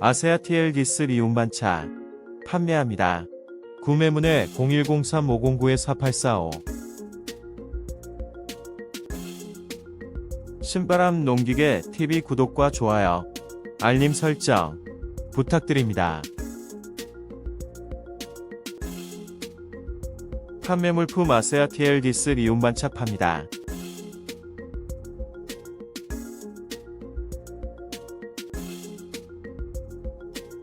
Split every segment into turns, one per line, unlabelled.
아세아 TL기스 리움반차 판매합니다. 구매문의 0103509-4845 신바람 농기계 TV 구독과 좋아요, 알림 설정 부탁드립니다. 판매 물품 아세아 TL기스 리움반차 팝니다.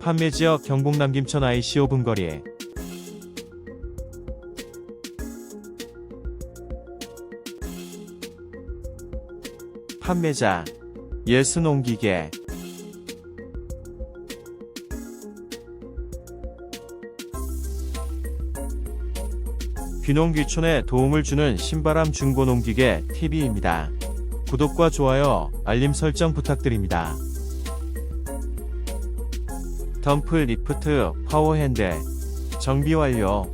판매 지역 경북 남 김천 ICO 분거리 판매자 예스농기계 귀농귀촌에 도움을 주는 신바람 중고농기계 TV입니다. 구독과 좋아요, 알림 설정 부탁드립니다. 덤프 리프트 파워 핸들 정비 완료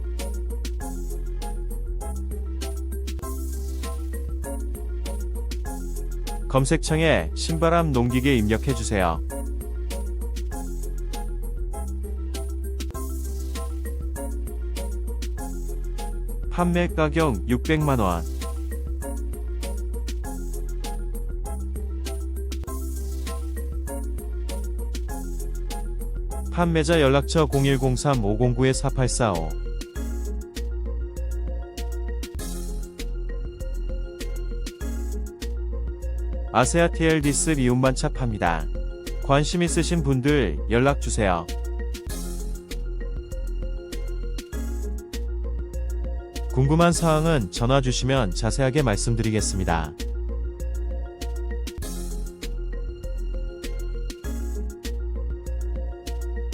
검색창에 신바람 농기계 입력해주세요. 판매 가격 600만원 판매자 연락처 0103-509-4845 아세아 TL디스 리움반차 팝니다. 관심 있으신 분들 연락주세요. 궁금한 사항은 전화 주시면 자세하게 말씀드리겠습니다.